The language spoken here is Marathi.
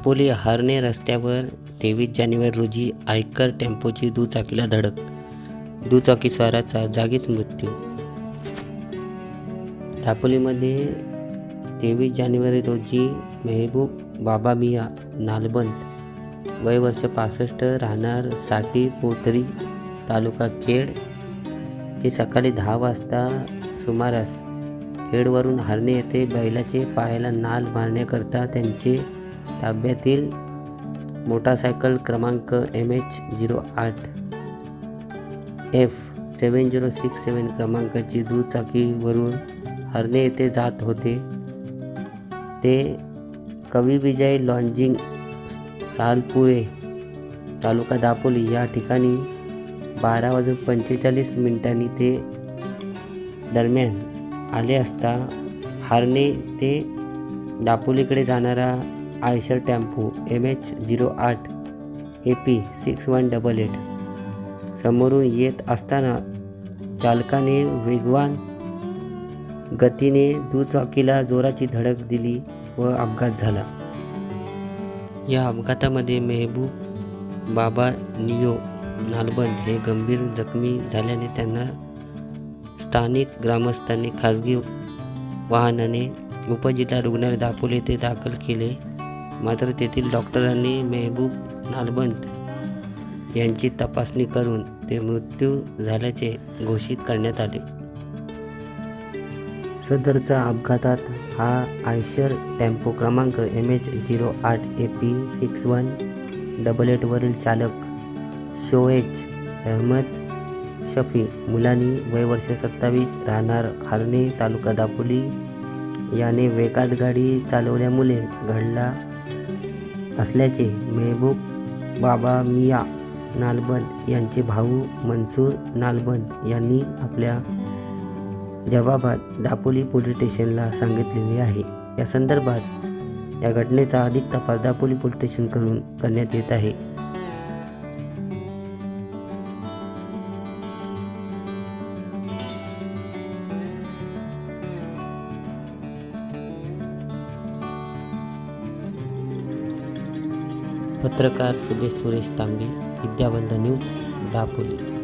दापोली हारणे रस्त्यावर तेवीस जानेवारी रोजी आयकर टेम्पोची दुचाकीला धडक. दुचाकीस्वाराचा जागीच मृत्यू. दापोलीमध्ये तेवीस जानेवारी रोजी मेहबूब बाबा मिया नालबंद वय वर्ष पासष्ट राहणार साठी पोटरी तालुका खेड. हे सकाळी दहा वाजता सुमारास खेडवरून हरणे येथे बैलाचे पायाला नाल मारण्याकरता त्यांचे ताब्यातील मोटारसायकल क्रमांक एम एच झिरो आठ F seven zero six seven क्रमांकाची दुचाकीवरून हरणे येथे जात होते. ते कवी विजय लॉन्जिंग सालपुरे तालुका दापोली या ठिकाणी बारा वाजून पंचेचाळीस मिनिटांनी ते दरम्यान आले असता हारणे ते दापोलीकडे जाणारा Eicher tempo M H zero आठ A P six one double eight. समोरून येत असताना चालकाने वेगवान गतीने दुचाकीला जोराची धडक दिली व अपघात झाला. या अपघातामध्ये मेहबूब बाबा नियो नालबंद हे गंभीर जखमी झाल्याने त्यांना स्थानिक ग्रामस्थांनी खाजगी वाहनाने उपजिल्हा रुग्णालय दापोली येथे दाखल केले. मात्र तेथील डॉक्टरांनी मेहबूब नालबंद यांची तपासणी करून ते मृत्यू झाल्याचे घोषित करण्यात आले. सदरचा अपघातात हा आयशर टेम्पो क्रमांक एम एच झिरो आठ A P six one double एटवरील चालक शोएच अहमद शफी मुलानी वय वर्ष सत्तावीस राहणार हारणे तालुका दापोली. याने वेगात गाडी चालवल्यामुळे घडला असल्याचे मेहबूब बाबा मिया नालबंद यांचे भाऊ मनसूर नालबंद यांनी आपल्या जबाबात दापोली पोलीस स्टेशनला सांगितलेले आहे. या संदर्भात या घटनेचा अधिक तपास दापोली पोलीस स्टेशनकडून करण्यात येत आहे. पत्रकार सुदेश सुरेश तांबे विद्यावंत न्यूज दापोली.